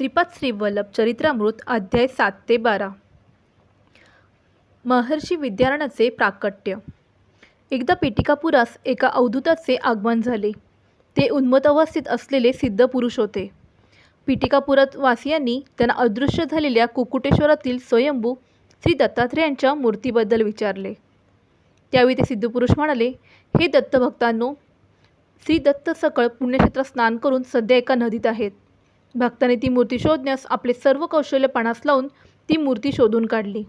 श्रीपाद श्रीवल्लभ चरित्रामृत अध्याय सात ते बारा. महर्षी विद्यारण्याचे प्राकट्य. एकदा पेटिकापुरास एका अवधूताचे आगमन झाले. ते उन्मत अवस्थेत असलेले सिद्ध पुरुष होते. पिटिकापुरात वासियांनी त्यांना अदृश्य झालेल्या कुकुटेश्वरातील स्वयंभू श्री दत्तात्रेयांच्या मूर्तीबद्दल विचारले. त्यावेळी ते सिद्धपुरुष म्हणाले हे दत्तभक्तांनो श्री दत्त सकळ पुण्यक्षेत्रात स्नान करून सध्या एका नदीत आहेत. भक्ताने ती मूर्ती शोधण्यास आपले सर्व कौशल्य पणास लावून ती मूर्ती शोधून काढली.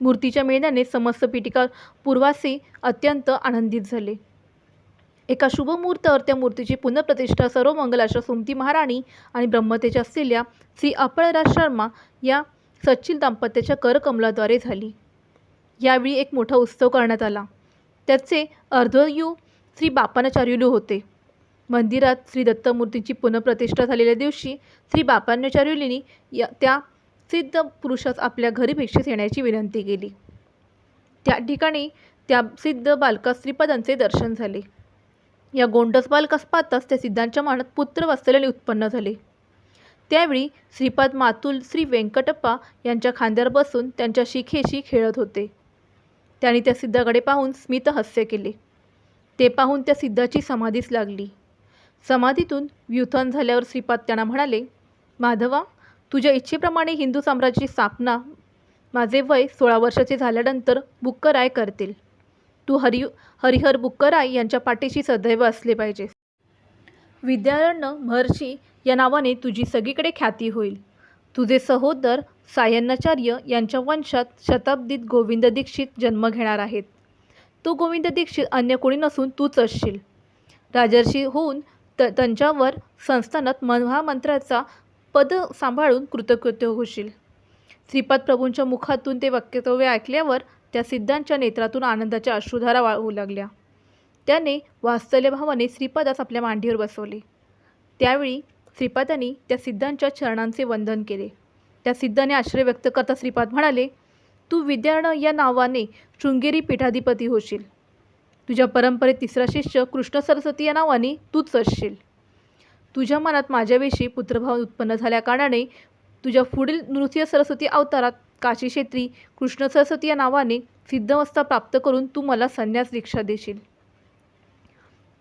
मूर्तीच्या मिळण्याने समस्त पीठिका पूर्वासी अत्यंत आनंदित झाले. एका शुभमुहूर्तावर त्या मूर्तीची पुनर्प्रतिष्ठा सर्व मंगलाच्या सुमती महाराणी आणि ब्रह्मतेच्या असलेल्या श्री अपळराज शर्मा या सचिल दाम्पत्याच्या करकमलाद्वारे झाली. यावेळी एक मोठा उत्सव करण्यात आला. त्याचे अर्धयू श्री बापानाचार्युलू होते. मंदिरात श्री दत्तमूर्तींची पुनःप्रतिष्ठा झालेल्या दिवशी श्री बापानाचार्युलींनी या त्या सिद्ध पुरुषास आपल्या घरी भिक्षेस येण्याची विनंती केली. त्या ठिकाणी त्या सिद्ध बालकास श्रीपदांचे दर्शन झाले. या गोंडस बालकास पाहताच त्या सिद्धांच्या मनात पुत्र वात्सल्याने उत्पन्न झाले. त्यावेळी श्रीपाद मातुल श्री व्यंकटप्पा यांच्या खांद्यावर बसून त्यांच्या शिखेशी खेळत होते. त्यांनी त्या सिद्धाकडे पाहून स्मित हास्य केले. ते पाहून त्या सिद्धाची समाधीच लागली. समाधीतून व्युत्थान झाल्यावर श्रीपाद त्यांना म्हणाले माधवा तुझ्या इच्छेप्रमाणे हिंदू साम्राज्याची स्थापना माझे वय सोळा वर्षाचे झाल्यानंतर बुक्कराय करतील. तू हरि हरिहर बुक्कराय यांच्या पाठीशी सदैव असले पाहिजेस विद्यारण्य महर्षी या नावाने तुझी सगळीकडे ख्याती होईल. तुझे सहोदर सायन्नाचार्य यांच्या वंशात शताब्दीत गोविंद दीक्षित जन्म घेणार आहेत. तू गोविंद दीक्षित अन्य कोणी नसून तूच असशील. राजर्षी होऊन त त्यांच्यावर संस्थानात महामंत्राचा पद सांभाळून कृतकृत्य होशील. श्रीपाद प्रभूंच्या मुखातून ते वक्तव्य ऐकल्यावर त्या सिद्धांच्या नेत्रातून आनंदाच्या अश्रुधारा वाहू लागल्या. त्याने वास्तल्यभावाने श्रीपादास आपल्या मांडीवर बसवले. त्यावेळी श्रीपादांनी त्या सिद्धांच्या चरणांचे वंदन केले. त्या सिद्धाने आश्रय व्यक्त करता श्रीपाद म्हणाले तू विद्यार्ण या नावाने शृंगेरी पीठाधिपती होशील. तुझ्या परंपरेत तिसरा शिष्य कृष्ण सरस्वती या नावाने तूच असशील. तुझ्या मनात माझ्याविषयी पुत्रभाव उत्पन्न झाल्याकारणाने तुझ्या पुढील नृसिंह सरस्वती अवतारात काशी क्षेत्री कृष्ण सरस्वती या नावाने सिद्धवस्था प्राप्त करून तू मला संन्यास दीक्षा देशील.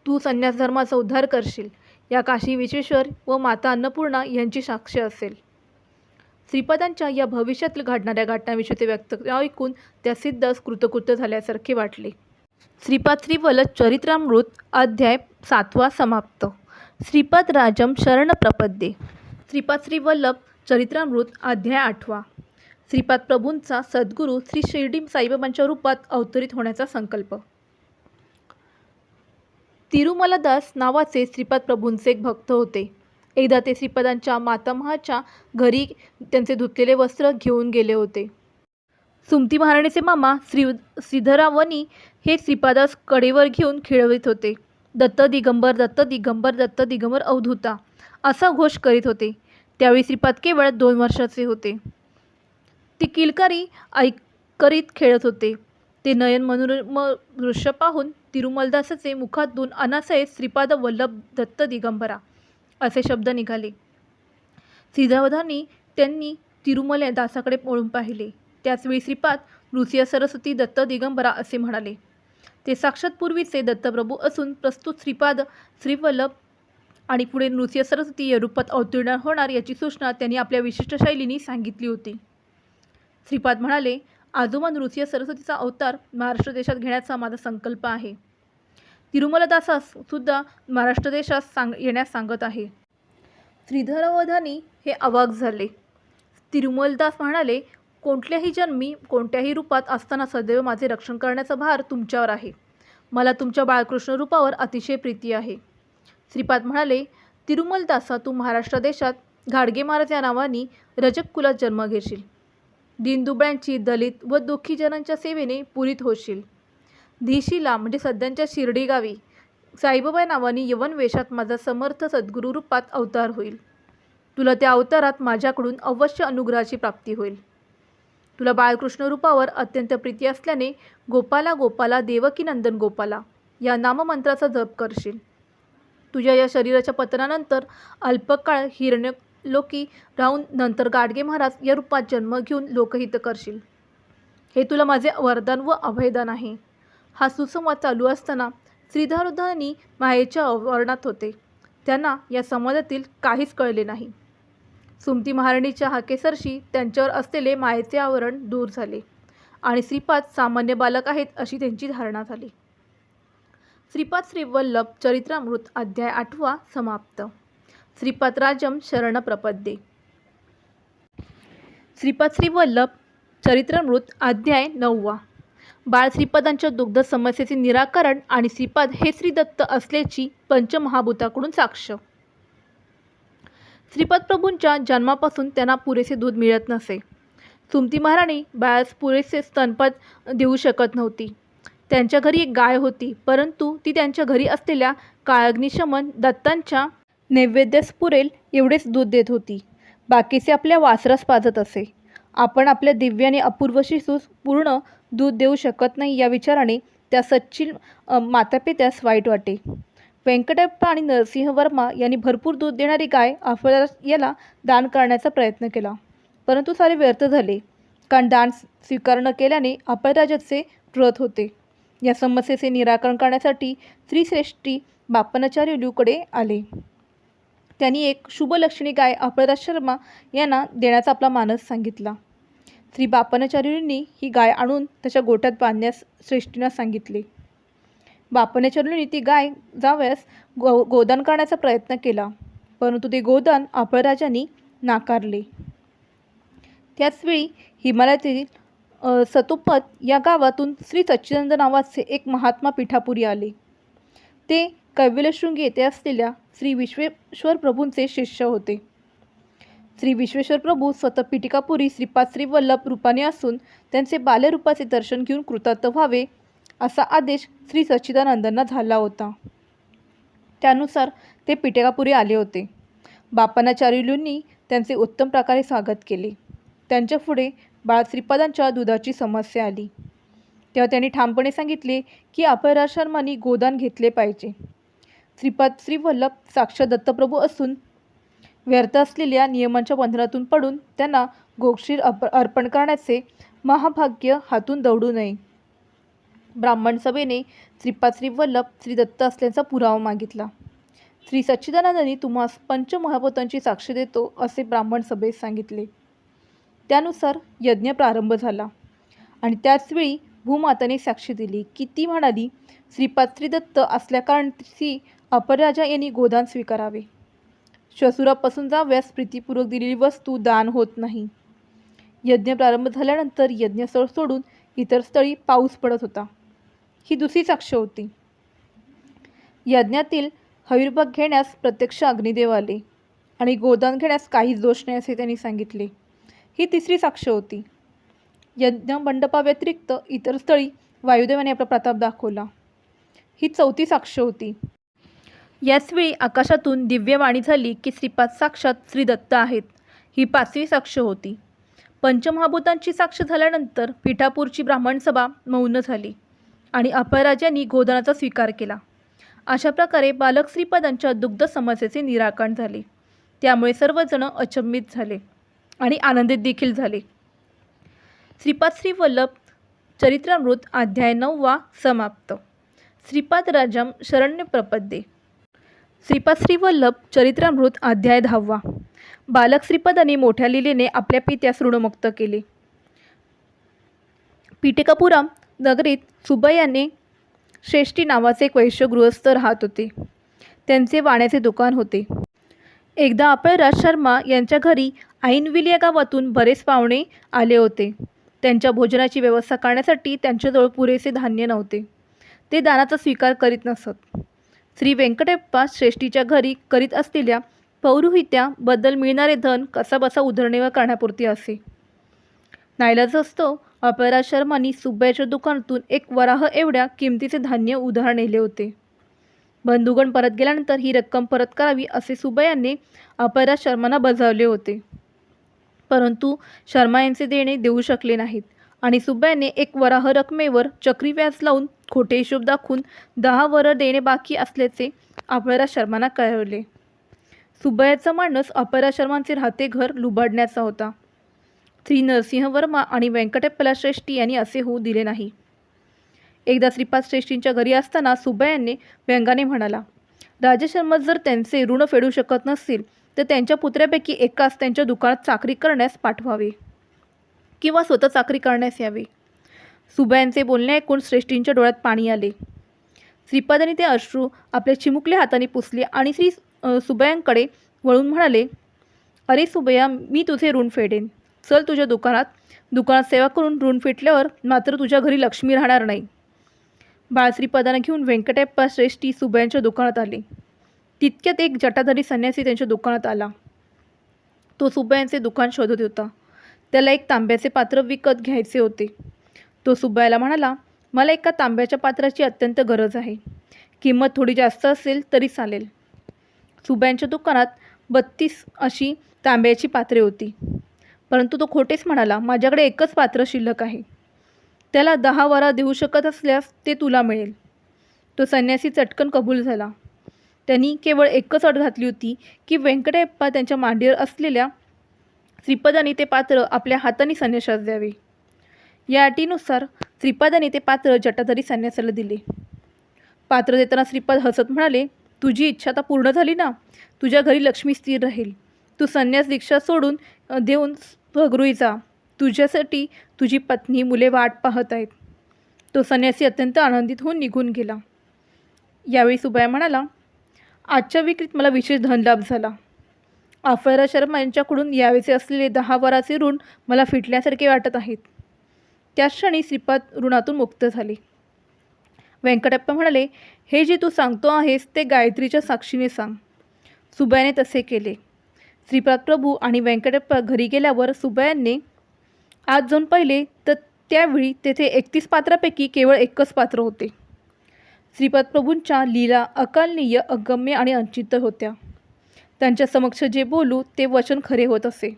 तू संन्यास धर्माचा उद्धार करशील. या काशी विश्वेश्वर व माता अन्नपूर्णा यांची साक्ष असेल. श्रीपदांच्या या भविष्यातील घडणाऱ्या घटनांविषयी ते व्यक्त ऐकून त्या सिद्धास कृतकृत्य झाल्यासारखे वाटले. श्रीपाद श्रीवल्लभ चरित्रामृत अध्याय सातवा समाप्त. श्रीपाद राजम शरण प्रपद्ये. श्रीपाद श्रीवल्लभ चरित्रामृत अध्याय आठवा. श्रीपाद प्रभूंचा सद्गुरू श्री शिर्डी साईबाबांच्या रूपात अवतरित होण्याचा संकल्प. तिरुमलादास नावाचे श्रीपाद प्रभूंचे एक भक्त होते. एकदा ते श्रीपादांच्या मातामहाच्या घरी त्यांचे धुतलेले वस्त्र घेऊन गेले होते. सुमती महाराणीचे मामा श्री श्रीधरावनी हे श्रीपादास कडेवर घेऊन खेळवित होते. दत्त दिगंबर दत्त दिगंबर दत्त दिगंबर अवधूता असा घोष करीत होते. त्यावेळी श्रीपाद केवळ दोन वर्षाचे होते. ते किलकारी ऐक करीत खेळत होते. ते नयन मनोरम दृश्य पाहून तिरुमलदासाचे मुखातून अनासय श्रीपाद वल्लभ दत्त दिगंबरा असे शब्द निघाले. श्रीधवधानी त्यांनी तिरुमल दासाकडे पळून पाहिले. त्याचवेळी श्रीपाद नृसिंह सरस्वती दत्त दिगंबरा असे म्हणाले. ते साक्षात पूर्वीचे दत्तप्रभू असून प्रस्तुत श्रीपाद श्रीवल्लभ आणि पुढे नृसिंह सरस्वती या रूपात अवतीर्ण होणार याची सूचना त्यांनी आपल्या विशिष्ट शैलीने सांगितली होती. श्रीपाद म्हणाले आजोबा नृसिंह सरस्वतीचा अवतार महाराष्ट्र देशात घेण्याचा माझा संकल्प आहे. तिरुमलदासास सुद्धा महाराष्ट्र देशात सांग येण्यास सांगत आहे. श्रीधरवधानी हे अवाक झाले. तिरुमलदास म्हणाले कोणत्याही जन्मी कोणत्याही रूपात असताना सदैव माझे रक्षण करण्याचा भार तुमच्यावर आहे. मला तुमच्या बाळकृष्ण रूपावर अतिशय प्रीती आहे. श्रीपाद म्हणाले तिरुमलदासा तू महाराष्ट्र देशात घाडगे महाराज या नावाने रजक कुलात जन्म घेशील. दीनदुबळ्यांची दलित व दुःखी जनांच्या सेवेने पुरीत होशील. धीशीला म्हणजे सध्यांच्या शिर्डी गावी साईबाबा नावाने यवन वेशात माझा समर्थ सद्गुरू रूपात अवतार होईल. तुला त्या अवतारात माझ्याकडून अवश्य अनुग्रहाची प्राप्ती होईल. तुला बाळकृष्ण रूपावर अत्यंत प्रीती असल्याने गोपाला गोपाला देवकी नंदन गोपाला या नाममंत्राचा जप करशील. तुझ्या या शरीराच्या पतनानंतर अल्पकाळ हिरण्य लोकी राहून नंतर गाडगे महाराज या रूपात जन्म घेऊन लोकहित करशील. हे तुला माझे वरदान व अभयदान आहे. हा सुसंवाद चालू असताना श्रीधरधनी मायेच्या अवर्णात होते. त्यांना या संवादातील काहीच कळले नाही. सुमती महाराणीच्या हाकेसरशी त्यांच्यावर असलेले मायेचे आवरण दूर झाले आणि श्रीपाद सामान्य बालक आहेत अशी त्यांची धारणा झाली. श्रीपाद श्रीवल्लभ चरित्रामृत अध्याय आठवा समाप्त. श्रीपाद राजम शरण प्रपद्ये. श्रीपाद श्रीवल्लभ चरित्रामृत अध्याय नववा. बाळ श्रीपादांच्या दुग्ध समस्येचे निराकरण आणि श्रीपाद हे श्रीदत्त असल्याची पंचमहाभूताकडून साक्ष श्रीपद प्रभूंच्या जन्मापासून त्यांना पुरेसे दूध मिळत नसे. सुमती महाराणी बाळास पुरेसे स्तनपात देऊ शकत नव्हती. त्यांच्या घरी एक गाय होती परंतु ती त्यांच्या घरी असलेल्या काळाग्निशमन दत्तांच्या नैवेद्यास पुरेल एवढेच दूध देत होती. बाकीचे आपल्या वासरास पाजत असे. आपण आपल्या दिव्याने अपूर्व शिसूस पूर्ण दूध देऊ शकत नाही या विचाराने त्या सच्चिल मातापित्यास वाईट वाटे. व्यंकटप्पा आणि नरसिंह वर्मा यांनी भरपूर दूध देणारी गाय आपल्याला याला दान करण्याचा प्रयत्न केला. परंतु सारे व्यर्थ झाले. कारण दान स्वीकार न केल्याने अपराजाचे व्रत होते. या समस्येचे निराकरण करण्यासाठी श्रीश्रेष्ठी बापनाचार्युकडे आले. त्यांनी एक शुभलक्षणी गाय अपराज शर्मा यांना देण्याचा आपला मानस सांगितला. श्री बापनाचार्यूंनी ही गाय आणून त्याच्या गोठ्यात बांधण्यास श्रेष्ठींना सांगितले. बापनाचार्यूंनी ती गाय जावयास गो गोदान करण्याचा प्रयत्न केला. परंतु ते गोदान अपळराजांनी नाकारले. त्याचवेळी हिमालयातील अ, सतोपत या गावातून श्री सच्चिदानंद नावाचे एक महात्मा पिठापुरी आले. ते कैवल्यशृंगी येथे असलेल्या श्री विश्वेश्वर प्रभूंचे शिष्य होते. श्री विश्वेश्वर प्रभू स्वतः पिटिकापुरी श्रीपाद श्रीवल्लभ रूपाने असून त्यांचे बाल्यरूपाचे दर्शन घेऊन कृतार्थ व्हावे असा आदेश श्री सच्चिदानंदांना झाला होता. त्यानुसार ते पिटेकापुरी आले होते. बापनाचार्युलूंनी त्यांचे उत्तम प्रकारे स्वागत केले. त्यांच्या पुढे बाळश्रीपादांच्या दुधाची समस्या आली. तेव्हा त्यांनी ठामपणे सांगितले की अपयराज शर्मांनी गोदान घेतले पाहिजे. श्रीपाद श्रीवल्लभ साक्ष साक्षात दत्तप्रभू असून व्यर्थ असलेल्या नियमांच्या बंधनातून पडून त्यांना गोक्षीर अप अर्पण करण्याचे महाभाग्य हातून दौडू नये. ब्राह्मण सभेने श्रीपाद्री वल्लभ श्री दत्त असल्याचा पुरावा मागितला. श्री सच्चिदानंदांनी तुम्हास पंचमहाभूतांची साक्ष देतो असे ब्राह्मण सभेत सांगितले. त्यानुसार यज्ञ प्रारंभ झाला आणि त्याचवेळी भूमाताने साक्षी दिली की ती म्हणाली श्रीपाद श्रीदत्त असल्याकारण श्री अपराजा यांनी गोदान स्वीकारावे. श्वसुरापासून जाव्यास प्रीतीपूर्वक दिलेली वस्तू दान होत नाही. यज्ञ प्रारंभ झाल्यानंतर यज्ञस्थळ सोडून इतर स्थळी पाऊस पडत होता. ही दुसरी साक्ष होती. यज्ञातील हविर्भाग घेण्यास प्रत्यक्ष अग्निदेव आले आणि गोदान घेण्यास काहीच दोष नाही असे त्यांनी सांगितले. ही तिसरी साक्ष होती. यज्ञ मंडपाव्यतिरिक्त इतर स्थळी वायुदेवाने आपला प्रताप दाखवला. ही चौथी साक्ष होती. याचवेळी आकाशातून दिव्यवाणी झाली की श्रीपाद साक्षात श्रीदत्त आहेत. ही पाचवी साक्ष होती. पंचमहाभूतांची साक्ष झाल्यानंतर पिठापूरची ब्राह्मण सभा मौन झाली. आणि अपराजांनी गोदानाचा स्वीकार केला. अशा प्रकारे बालक श्रीपादांच्या दुग्ध समस्येचे निराकरण झाले. त्यामुळे सर्वजण अचंबित झाले आणि आनंदित देखील झाले. श्रीपाद श्रीवल्लभ चरित्रामृत अध्याय नववा समाप्त. श्रीपाद राजम शरण्य प्रपद्ये श्रीपाद श्रीवल्लभ चरित्रामृत अध्याय दहावा. बालक श्रीपादाने मोठ्या लिलेने आपल्या पित्यास ऋणमुक्त केले. पिटिकापुराम नगरीत सुबैयाने श्रेष्ठी नावाचे एक वैश्य गृहस्थ राहत होते. त्यांचे वाण्याचे दुकान होते. एकदा अपयराज शर्मा यांच्या घरी आईनविल या गावातून बरेच पाहुणे आले होते. त्यांच्या भोजनाची व्यवस्था करण्यासाठी त्यांच्याजवळ पुरेसे धान्य नव्हते. ते दानाचा स्वीकार करीत नसत. श्री व्यंकटप्पा श्रेष्ठीच्या घरी करीत असलेल्या पौरोहित्याबद्दल मिळणारे धन कसाबसा उधळणीवर करण्यापुरती असे. नाईलाज असतो. अपरा शर्मांनी सुब्बाच्या दुकानातून एक वराह एवढ्या किमतीचे धान्य उधार नेले होते. बंधुगण परत गेल्यानंतर ही रक्कम परत करावी असे सुबैयांनी अपरा शर्मांना बजावले होते. परंतु शर्मा यांचे देणे देऊ शकले नाहीत आणि सुब्बायाने एक वराह रकमेवर चक्री व्याज लावून खोटे हिशोब दाखवून दहा वर देणे बाकी असल्याचे अपरा शर्मांना कळवले. सुब्बयाचा मानस अपरा शर्मांचे राहते घर लुबाडण्याचा होता. श्री नरसिंह वर्मा आणि व्यंकटप्पला श्रेष्ठी यांनी असे होऊ दिले नाही. एकदा श्रीपाद श्रेष्ठींच्या घरी असताना सुब्बयांनी व्यंगाने म्हणाला राजशर्मा जर त्यांचे ऋण फेडू शकत नसतील तर त्यांच्या पुत्र्यापैकी एकास त्यांच्या दुकानात चाकरी करण्यास पाठवावे किंवा स्वतः चाकरी करण्यास यावे. सुबयांचे बोलणे ऐकून श्रेष्ठींच्या डोळ्यात पाणी आले. श्रीपादाने ते अश्रू आपल्या चिमुकल्या हाताने पुसले आणि श्री सुबयांकडे वळून म्हणाले अरे सुबया मी तुझे ऋण फेडेन. चल तुझ्या दुकानात. दुकानात सेवा करून ऋण फेटल्यावर मात्र तुझ्या घरी लक्ष्मी राहणार नाही. बाळश्रीपदानं घेऊन व्यंकटप्पा श्रेष्ठी सुब्यांच्या दुकानात आले. तितक्यात एक जटाधारी संन्यासी त्यांच्या दुकानात आला. तो सुब्बायांचे दुकान शोधत होता. त्याला एक तांब्याचे पात्र विकत घ्यायचे होते. तो सुब्बायाला म्हणाला मला एका तांब्याच्या पात्राची अत्यंत गरज आहे. किंमत थोडी जास्त असेल तरी चालेल. सुब्यांच्या दुकानात बत्तीस अशी तांब्याची पात्रे होती. परंतु तो खोटेच म्हणाला माझ्याकडे एकच पात्र शिल्लक आहे. त्याला दहा वारा देऊ शकत असल्यास ते तुला मिळेल. तो संन्यासी चटकन कबूल झाला. त्यांनी केवळ एकच अट घातली होती की व्यंकटप्पा त्यांच्या मांडीवर असलेल्या श्रीपदाने ते पात्र आपल्या हाताने संन्यासास द्यावे. या अटीनुसार श्रीपादाने ते पात्र जटाधारी संन्यासाला दिले. पात्र देताना श्रीपाद हसत म्हणाले तुझी इच्छा आता पूर्ण झाली ना? तुझ्या घरी लक्ष्मी स्थिर राहील. तू संन्यास दीक्षा सोडून देऊन स्वगृही जा तुझ्यासाठी तुझी पत्नी मुले वाट पाहत आहेत. तो संन्यासी अत्यंत आनंदित होऊन निघून गेला. यावेळी सुबया म्हणाला आजच्या विक्रीत मला विशेष धनलाभ झाला. अफरा शर्मा यांच्याकडून यावेचे असलेले दहा वराचे ऋण मला फिटल्यासारखे वाटत आहेत. त्याच क्षणी श्रीपाद ऋणातून मुक्त झाले. व्यंकटप्पा म्हणाले हे जे तू सांगतो आहेस ते गायत्रीच्या साक्षीने सांग सुब्याने तसे केले. श्रीपाद प्रभू आणि व्यंकटप्पा घरी गेल्यावर सुबयांनी आज जाऊन पाहिले तर त्यावेळी तेथे एकतीस पात्रापैकी केवळ एकच पात्र होते. श्रीपाद प्रभूंच्या लीला अकालनीय अगम्य आणि अंचित होत्या. त्यांच्या समक्ष जे बोलू ते वचन खरे होत असे.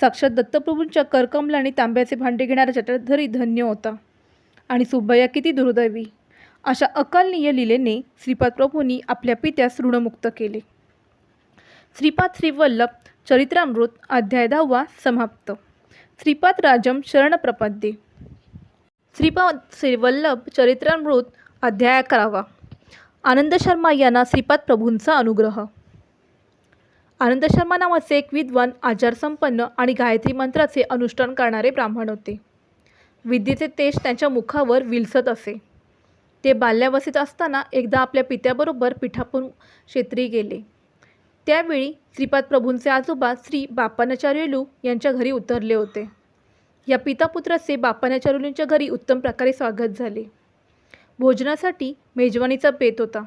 साक्षात दत्तप्रभूंच्या करकमलाने तांब्याचे भांडे घेणारा जटाधरी धन्य होता. आणि सुब्बय्या किती दुर्दैवी. अशा अकालनीय लीलेने श्रीपाद प्रभूंनी आपल्या पित्यास ऋणमुक्त केले. श्रीपाद श्रीवल्लभ चरित्रामृत अध्याय दहावा समाप्त. श्रीपाद राजम शरणप्रपद्ये श्रीपाद श्रीवल्लभ चरित्रामृत अध्याय करावा आनंद शर्मा यांना श्रीपाद प्रभूंचा अनुग्रह. आनंद शर्मा नावाचे एक विद्वान आचारसंपन्न आणि गायत्री मंत्राचे अनुष्ठान करणारे ब्राह्मण होते. विद्येचे तेज त्यांच्या मुखावर विलसत असे. ते बाल्यावस्थेत असताना एकदा आपल्या पित्याबरोबर पिठापूर क्षेत्री गेले. त्यावेळी श्रीपाद प्रभूंचे आजोबा श्री बापानाचार्यलू यांच्या घरी उतरले होते. या पितापुत्राचे बापानाचार्यलूंच्या घरी उत्तम प्रकारे स्वागत झाले. भोजनासाठी मेजवानीचा बेत होता.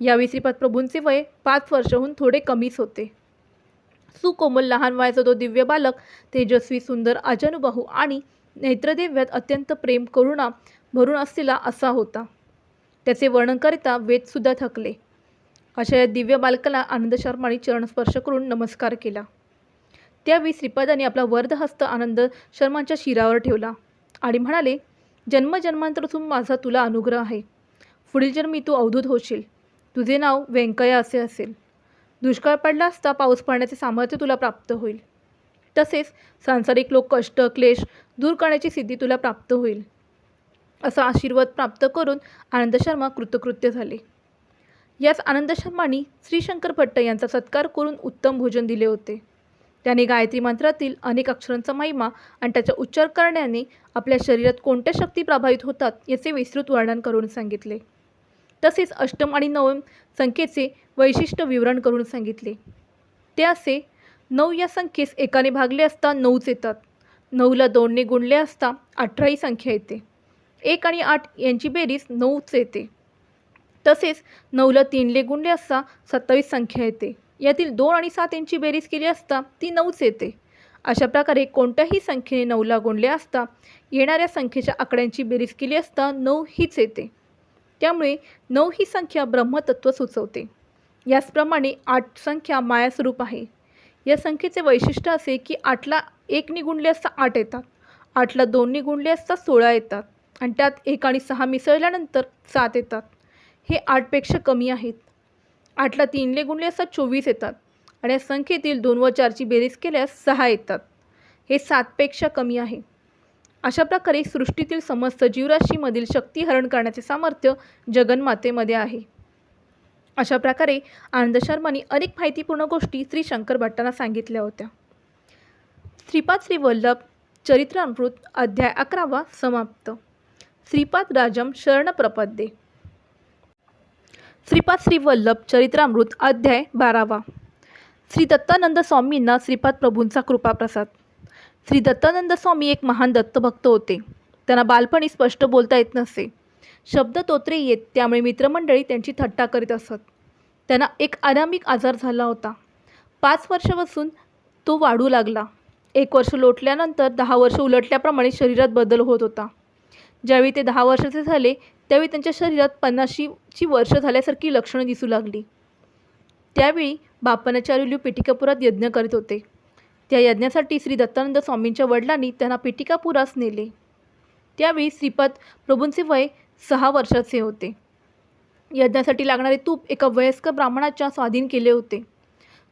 यावेळी श्रीपाद प्रभूंचे वय पाच वर्षाहून थोडे कमीच होते. सुकोमल लहान वयाचा तो दिव्य बालक तेजस्वी सुंदर अजानुबाहू आणि नेत्रदेव्यात अत्यंत प्रेम करुणा भरून असलेला असा होता. त्याचे वर्णन करिता वेदसुद्धा थकले. अशा या दिव्य बालकाला आनंद शर्माने चरणस्पर्श करून नमस्कार केला. त्यावेळी श्रीपादाने आपला वर्धहस्त आनंद शर्मांच्या शिरावर ठेवला आणि म्हणाले जन्मजन्मांतरसून माझा तुला अनुग्रह आहे. पुढील जन्मी तू अवधूत होशील. तुझे नाव व्यंकय्या असे असेल. दुष्काळ पडला असता पाऊस पडण्याचे सामर्थ्य तुला प्राप्त होईल. तसेच सांसारिक लोक कष्ट क्लेश दूर करण्याची सिद्धी तुला प्राप्त होईल. असा आशीर्वाद प्राप्त करून आनंद शर्मा कृतकृत्य झाले. याच आनंद शर्मांनी श्रीशंकर भट्ट यांचा सत्कार करून उत्तम भोजन दिले होते. त्याने गायत्री मंत्रातील अनेक अक्षरांचा महिमा आणि त्याचा उच्चार करण्याने आपल्या शरीरात कोणत्या शक्ती प्रभावित होतात याचे विस्तृत वर्णन करून सांगितले. तसेच अष्टम आणि नवम संख्येचे वैशिष्ट्य विवरण करून सांगितले. ते असे नऊ या संख्येस एकाने भागले असता नऊच येतात. नऊला दोनने गुणले असता अठराही संख्या येते. एक आणि आठ यांची बेरीज नऊच येते. तसेच नऊला तीनले गुणले असता सत्तावीस संख्या येते. यातील दोन आणि सात यांची बेरीज केली असता ती नऊच येते. अशा प्रकारे कोणत्याही संख्येने नऊला गुणले असता येणाऱ्या संख्येच्या आकड्यांची बेरीज केली असता नऊ हीच येते. त्यामुळे नऊ ही संख्या ब्रह्मतत्व सुचवते. याचप्रमाणे आठ संख्या मायास्वरूप आहे. या संख्येचे वैशिष्ट्य असे की आठला एकने गुणले असता आठ येतात. आठला दोनने गुणले असता सोळा येतात. आणि त्यात एक आणि सहा मिसळल्यानंतर सात येतात. हे आठपेक्षा कमी आहेत. आठला तीनले गुणले असता चोवीस येतात आणि या संख्येतील दोन व चारची बेरीज केल्यास सहा येतात. हे सातपेक्षा कमी आहे. अशा प्रकारे सृष्टीतील समस्त जीवराशीमधील शक्ती हरण करण्याचे सामर्थ्य जगन्मातेमध्ये आहे. अशा प्रकारे आनंद शर्मानी अनेक माहितीपूर्ण गोष्टी श्री शंकर भट्टांना सांगितल्या होत्या. श्रीपाद श्री वल्लभ चरित्रामृत अध्याय अकरावा समाप्त. श्रीपाद राजम शरणप्रपद्ये श्रीपाद श्रीवल्लभ चरित्रामृत अध्याय बारावा. श्री दत्तानंद स्वामींना श्रीपाद प्रभूंचा कृपाप्रसाद. श्री दत्तानंद स्वामी एक महान दत्तभक्त होते. त्यांना बालपणी स्पष्ट बोलता येत नसे. शब्द तोत्रे येत त्यामुळे मित्रमंडळी त्यांची थट्टा करीत असत. त्यांना एक अनामिक आजार झाला होता. पाच वर्षापासून तो वाढू लागला. एक वर्ष लोटल्यानंतर दहा वर्ष उलटल्याप्रमाणे शरीरात बदल होत होता. ज्यावेळी ते दहा वर्षाचे झाले त्यावेळी त्यांच्या शरीरात पन्नाशीची वर्ष झाल्यासारखी लक्षणं दिसू लागली. त्यावेळी बापनाचार्युलू पेटिकापुरात यज्ञ करीत होते. त्या यज्ञासाठी श्री दत्तानंद स्वामींच्या वडिलांनी त्यांना पेटिकापुरास नेले. त्यावेळी श्रीपाद प्रभूंचे वय सहा वर्षाचे होते. यज्ञासाठी लागणारे तूप एका वयस्क ब्राह्मणाच्या स्वाधीन केले होते.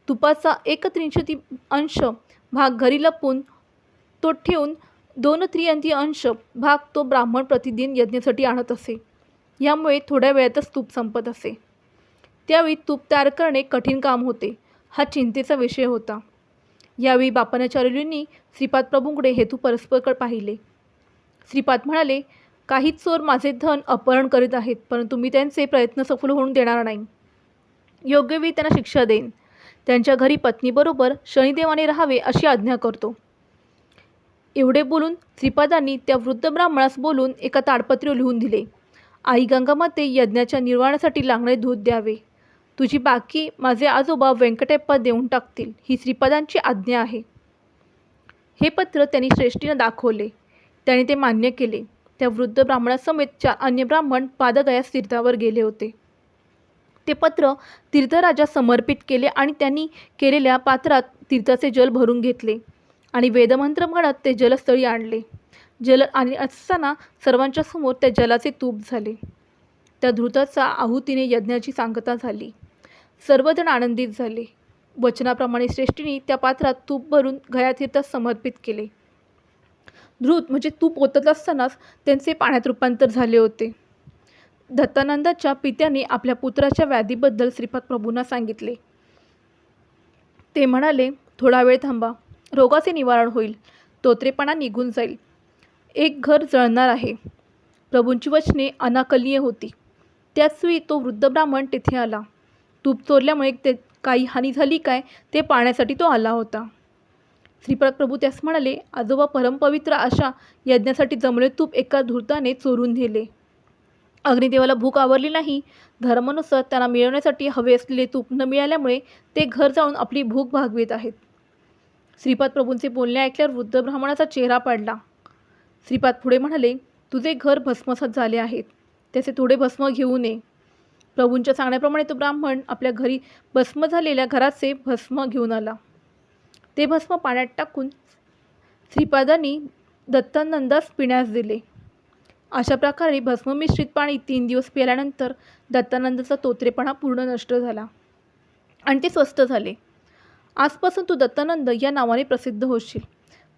तुपाचा एकत्रिंशती अंश भाग घरी लपून तो ठेवून दोन त्रियंती अंश भाग तो ब्राह्मण प्रतिदिन यज्ञासाठी आणत असे. यामुळे थोड्या वेळातच तूप संपत असे. त्यावेळी तूप तयार करणे कठीण काम होते हा चिंतेचा विषय होता. यावेळी बापनाचार्यूंनी श्रीपाद प्रभूंकडे हेतू परस्परकडे पाहिले. श्रीपाद म्हणाले काही चोर माझे धन अपहरण करीत आहेत परंतु मी त्यांचे प्रयत्न सफल होऊन देणार नाही. योग्य वेळी त्यांना शिक्षा देईन. त्यांच्या घरी पत्नीबरोबर शनिदेवाने राहावे अशी आज्ञा करतो. एवढे बोलून श्रीपादांनी त्या वृद्ध ब्राह्मणास बोलून एका ताडपत्र लिहून दिले. आई गंगामाते यज्ञाच्या निर्वाणासाठी लागणे दूध द्यावे. तुझी बाकी माझे आजोबा व्यंकटेप्पा देऊन टाकतील ही श्रीपदांची आज्ञा आहे. हे पत्र त्यांनी श्रेष्ठीनं दाखवले. त्याने ते मान्य केले. त्या वृद्ध ब्राह्मणासमेत चार अन्य ब्राह्मण पादगयास तीर्थावर गेले होते. ते पत्र तीर्थराजा समर्पित केले आणि त्यांनी केलेल्या पात्रात तीर्थाचे जल भरून घेतले आणि वेदमंत्र म्हणत ते जलस्थळी आणले. जल आणि असताना सर्वांच्या समोर त्या जलाचे तूप झाले. त्या धृताचा आहुतीने यज्ञाची सांगता झाली. सर्वजण आनंदित झाले. वचनाप्रमाणे श्रेष्ठीने त्या पात्रात तूप भरून गयातीर्थास समर्पित केले. धृत म्हणजे तूप ओतत असतानाच त्यांचे पाण्यात रूपांतर झाले होते. दत्तानंदाच्या पित्याने आपल्या पुत्राच्या व्याधीबद्दल श्रीपाद प्रभूंना सांगितले. ते म्हणाले थोडा वेळ थांबा. रोगाचे निवारण होईल. तोत्रेपणा निघून जाईल. एक घर जळणार आहे. प्रभूंची वचने अनाकलीय होती. त्याचवेळी तो वृद्ध ब्राह्मण तेथे आला. तूप चोरल्यामुळे ते काही हानी झाली काय ते पाहण्यासाठी तो आला होता. श्रीपाद प्रभू त्यास म्हणाले आजोबा परमपवित्र अशा यज्ञासाठी जमले तूप एका धूर्ताने चोरून नेले. अग्निदेवाला भूक आवरली नाही. धर्मानुसार त्यांना मिळवण्यासाठी हवे असलेले तूप न मिळाल्यामुळे ते घर जाऊन आपली भूक भागवित आहेत. श्रीपाद प्रभूंचे बोलणे ऐकल्यावर वृद्ध ब्राह्मणाचा चेहरा पडला. श्रीपाद पुढे म्हणाले तुझे घर भस्मसात झाले आहेत. त्याचे थोडे भस्म घेऊ नये. प्रभूंच्या सांगण्याप्रमाणे तो ब्राह्मण आपल्या घरी भस्म झालेल्या घराचे भस्म घेऊन आला. ते भस्म पाण्यात टाकून श्रीपादांनी दत्तानंदास पिण्यास दिले. अशा प्रकारे भस्ममिश्रित पाणी तीन दिवस पिल्यानंतर दत्तानंदाचा तोत्रेपणा पूर्ण नष्ट झाला आणि ते स्वस्थ झाले. आजपासून तू दत्तानंद या नावाने प्रसिद्ध होशील.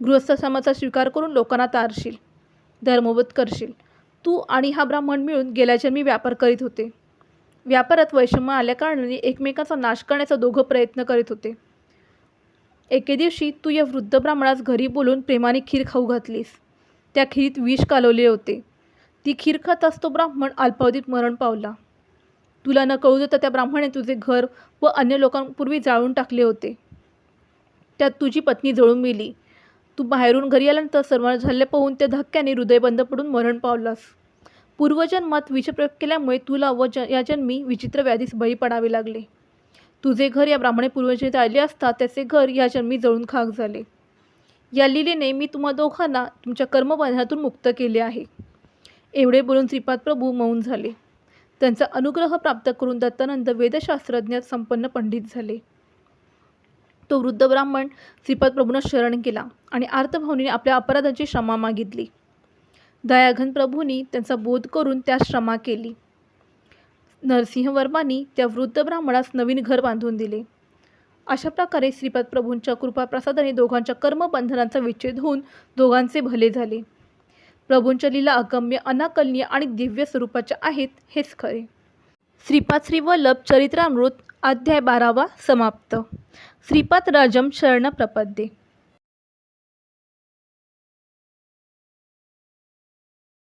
गृहस्थाश्रमाचा स्वीकार करून लोकांना तारशील धर्मवत करशील. तू आणि हा ब्राह्मण मिळून गेल्या जन्मी व्यापार करीत होते. व्यापारात वैषम्य आल्याकारणाने एकमेकांचा नाश करण्याचा दोघं प्रयत्न करीत होते. एके दिवशी तू या वृद्ध ब्राह्मणास घरी बोलून प्रेमाने खीर खाऊ घातलीस. त्या खीरीत विष कालवले होते. ती खीर खाताच तो ब्राह्मण अल्पावधीत मरण पावला. तुला न कळू देता त्या ब्राह्मणाने तुझे घर व अन्य लोकांपूर्वी जाळून टाकले होते. त्यात तुझी पत्नी जळून मेली. तू बाहेरून घरी आल्यानंतर सर्वांना झाले पाहून त्या धक्क्याने हृदय बंद पडून मरण पावलास. पूर्वजन्मात विषप्रयोग केल्यामुळे तुला व ज या जन्मी विचित्र व्याधीस बळी पडावे लागले. तुझे घर या ब्राह्मणे पूर्वजन्मात आले असता त्याचे घर या जन्मी जळून खाक झाले. या लिलेने मी तुम्हा दोघांना तुमच्या कर्मबंधनातून मुक्त केले आहे. एवढे बोलून श्रीपाद प्रभू मौन झाले. त्यांचा अनुग्रह प्राप्त करून दत्तानंद वेदशास्त्रज्ञात संपन्न पंडित झाले. तो वृद्ध ब्राह्मण श्रीपाद प्रभूंना शरण केला आणि आर्तभावनीने आपल्या अपराधाची क्षमा मागितली. दयाघन प्रभूंनी त्यांचा बोध करून त्या क्षमा केली. नरसिंहवर्मांनी त्या वृद्ध ब्राह्मणास नवीन घर बांधून दिले. अशा प्रकारे श्रीपाद प्रभूंच्या कृपाप्रसादाने दोघांच्या कर्मबंधनांचा विच्छेद होऊन दोघांचे भले झाले. प्रभूंच्या लीला अगम्य अनाकलनीय आणि दिव्य स्वरूपाच्या आहेत हेच खरे. श्रीपाद श्रीवल्लभ चरित्रामृत अध्याय बारावा समाप्त. श्रीपाद राजम शरण प्रपद्ये